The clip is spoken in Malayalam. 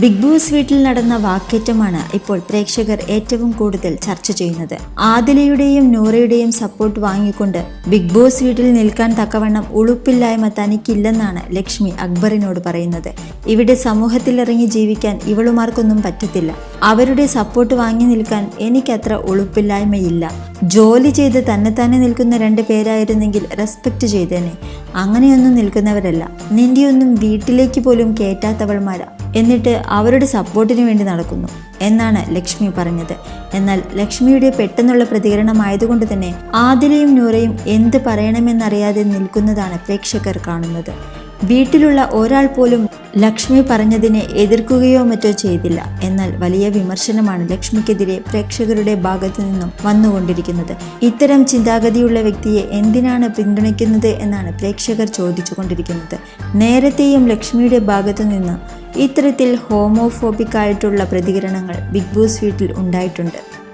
ബിഗ് ബോസ് വീട്ടിൽ നടന്ന വാക്കേറ്റമാണ് ഇപ്പോൾ പ്രേക്ഷകർ ഏറ്റവും കൂടുതൽ ചർച്ച ചെയ്യുന്നത്. ആദിലയുടെയും നൂറയുടെയും സപ്പോർട്ട് വാങ്ങിക്കൊണ്ട് ബിഗ് ബോസ് വീട്ടിൽ നിൽക്കാൻ തക്കവണ്ണം ഉളുപ്പില്ലായ്മ തനിക്കില്ലെന്നാണ് ലക്ഷ്മി അക്ബറിനോട് പറയുന്നത്. ഇവിടെ സമൂഹത്തിലിറങ്ങി ജീവിക്കാൻ ഇവളുമാർക്കൊന്നും പറ്റത്തില്ല. അവരുടെ സപ്പോർട്ട് വാങ്ങി നിൽക്കാൻ എനിക്കത്ര ഉളുപ്പില്ലായ്മയില്ല. ജോലി ചെയ്ത് തന്നെ തന്നെ നിൽക്കുന്ന രണ്ട് പേരായിരുന്നെങ്കിൽ റെസ്പെക്റ്റ് ചെയ്തേനെ. അങ്ങനെയൊന്നും നിൽക്കുന്നവരല്ല. നിന്റെയൊന്നും വീട്ടിലേക്ക് പോലും കേറ്റാത്തവൾമാരാ. എന്നിട്ട് അവരുടെ സപ്പോർട്ടിന് വേണ്ടി നടക്കുന്നു എന്നാണ് ലക്ഷ്മി പറഞ്ഞത്. എന്നാൽ ലക്ഷ്മിയുടെ പെട്ടെന്നുള്ള പ്രതികരണമായതുകൊണ്ട് തന്നെ ആദിലയും നൂറയും എന്ത് പറയണമെന്നറിയാതെ നിൽക്കുന്നതാണ് പ്രേക്ഷകർ കാണുന്നത്. വീട്ടിലുള്ള ഒരാൾ പോലും ലക്ഷ്മി പറഞ്ഞതിനെ എതിർക്കുകയോ മറ്റോ ചെയ്തില്ല. എന്നാൽ വലിയ വിമർശനമാണ് ലക്ഷ്മിക്കെതിരെ പ്രേക്ഷകരുടെ ഭാഗത്തു നിന്നും വന്നുകൊണ്ടിരിക്കുന്നത്. ഇത്തരം ചിന്താഗതിയുള്ള വ്യക്തിയെ എന്തിനാണ് പിന്തുണയ്ക്കുന്നത് എന്നാണ് പ്രേക്ഷകർ ചോദിച്ചുകൊണ്ടിരിക്കുന്നത്. നേരത്തെയും ലക്ഷ്മിയുടെ ഭാഗത്തു നിന്ന് ഇത്തരത്തിൽ ഹോമോഫോബിക് ആയിട്ടുള്ള പ്രതികരണങ്ങൾ ബിഗ് ബോസ് വീട്ടിൽ ഉണ്ടായിട്ടുണ്ട്.